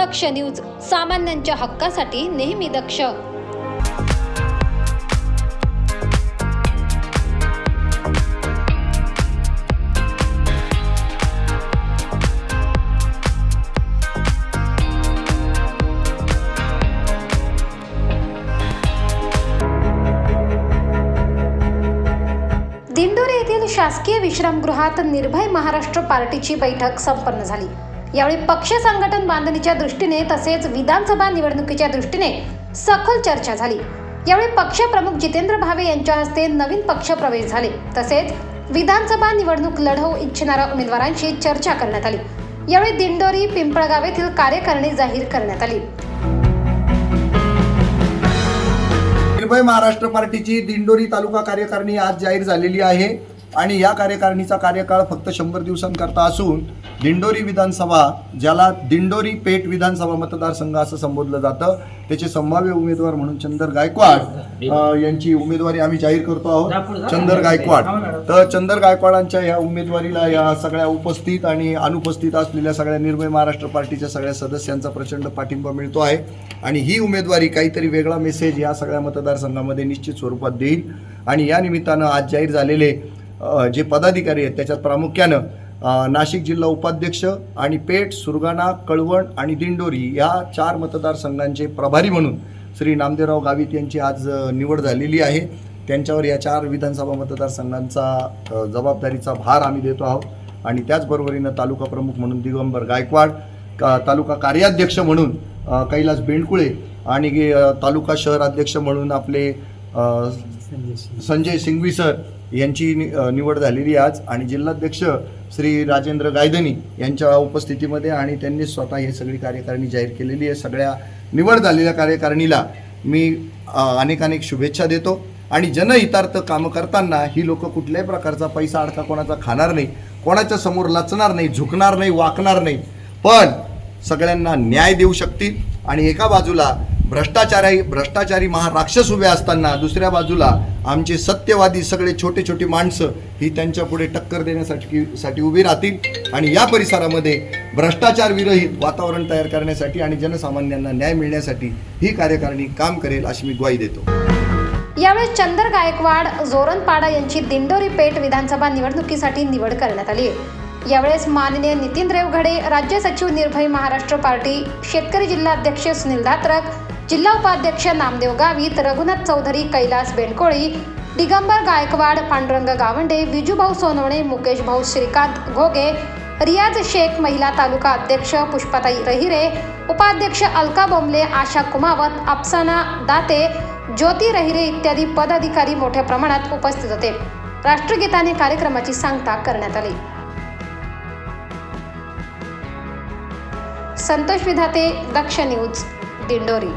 दक्ष news सामान्यांच्या हक्कासाठी नेहमी दक्ष. दिंडोरी येथील शासकीय विश्रामगृहात निर्भय महाराष्ट्र पार्टीची बैठक संपन्न झाली. यावेळी पक्ष संघटन बांधणीच्या दृष्टीने तसेच विधानसभा निवडणुकीच्या दृष्टीने सखोल चर्चा झाली. यावेळी पक्षप्रमुख जितेंद्र भावे यांच्या हस्ते नवीन पक्ष प्रवेश झाले. तसेच विधानसभा निवडणूक लढवू इच्छिणाऱ्या उमेदवारांशी चर्चा करण्यात आली. यावेळी दिंडोरी पिंपळगाव येथील कार्यकारिणी जाहीर करण्यात आली. निर्भय महाराष्ट्र पार्टीची दिंडोरी तालुका कार्यकारिणी आज जाहीर झालेली आहे. आणि या कार्यकारिणीचा कार्यकाळ फक्त शंभर दिवसांकरता असून दिंडोरी विधानसभा ज्याला दिंडोरी पेठ विधानसभा मतदारसंघ असं संबोधलं जातं त्याचे संभाव्य उमेदवार म्हणून चंदर गायकवाड यांची उमेदवारी आम्ही जाहीर करतो आहोत. चंदर गायकवाड. तर चंदर गायकवाडांच्या या उमेदवारीला या सगळ्या उपस्थित आणि अनुपस्थित असलेल्या सगळ्या निर्भय महाराष्ट्र पार्टीच्या सगळ्या सदस्यांचा प्रचंड पाठिंबा मिळतो आहे. आणि ही उमेदवारी काहीतरी वेगळा मेसेज या सगळ्या मतदारसंघामध्ये निश्चित स्वरूपात देईल. आणि या निमित्तानं आज जाहीर झालेले जे पदाधिकारी आहेत त्याच्यात प्रामुख्यानं नाशिक जिल्हा उपाध्यक्ष आणि पेठ सुरगाणा कळवण आणि दिंडोरी या चार मतदारसंघांचे प्रभारी म्हणून श्री नामदेवराव गावित यांची आज निवड झालेली आहे. त्यांच्यावर या चार विधानसभा मतदारसंघांचा जबाबदारीचा भार आम्ही देतो आहोत. आणि त्याचबरोबरीनं तालुका प्रमुख म्हणून दिगंबर गायकवाड का तालुका कार्याध्यक्ष म्हणून कैलास बेंडकुळे आणि तालुका शहर अध्यक्ष म्हणून आपले संजय सिंघवी सर यांची नि- निवड झालेली आहे आज. आणि जिल्हाध्यक्ष श्री राजेंद्र गायधनी यांच्या उपस्थितीमध्ये आणि त्यांनी स्वतः हे सगळी कार्यकारिणी जाहीर केलेली आहे. सगळ्या निवड झालेल्या कार्यकारिणीला मी अनेक अनेक शुभेच्छा देतो. आणि जनहितार्थ कामं करताना ही लोक कुठल्याही प्रकारचा पैसा अडका कोणाचा खाणार नाही. कोणाच्या समोर लचणार नाही झुकणार नाही वाकणार नाही. पण सगळ्यांना न्याय देऊ शकतील. आणि एका बाजूला भ्रष्टाचारी भ्रष्टाचारी महाराक्षस उभे असताना दुसऱ्या बाजूला आमचे सत्यवादी सगळे छोटे छोटे माणसं ही त्यांच्या पुढे टक्कर देण्यासाठी साठी उभी राहतील. आणि या परिसरामध्ये भ्रष्टाचार विरहित वातावरण तयार करण्यासाठी आणि जनसामान्यांना न्याय मिळण्यासाठी ही कार्यकारिणी काम करेल अशी मी ग्वाही देतो. यावेळी चंदर गायकवाड जोरणपाडा यांची दिंडोरी पेठ विधानसभा निवडणुकीसाठी निवड करण्यात आली आहे. यावेळेस माननीय नितीन रेवघडे राज्य सचिव निर्भय महाराष्ट्र पार्टी शेतकरी जिल्हाध्यक्ष सुनील दात्रक जिल्हा उपाध्यक्ष नामदेव गावित रघुनाथ चौधरी कैलास बेंडकोळी दिगंबर गायकवाड पांडुरंग गावंडे विजूभाऊ सोनवणे मुकेश भाऊ श्रीकांत घोगे रियाज शेख महिला तालुका अध्यक्ष पुष्पाताई रहिरे उपाध्यक्ष अलका बोंबले आशा कुमावत अफसाना दाते ज्योती रहिरे इत्यादी पदाधिकारी मोठ्या प्रमाणात उपस्थित होते. राष्ट्रगीताने कार्यक्रमाची सांगता करण्यात आली. संतोष विधाते दक्ष न्यूज दिंडोरी.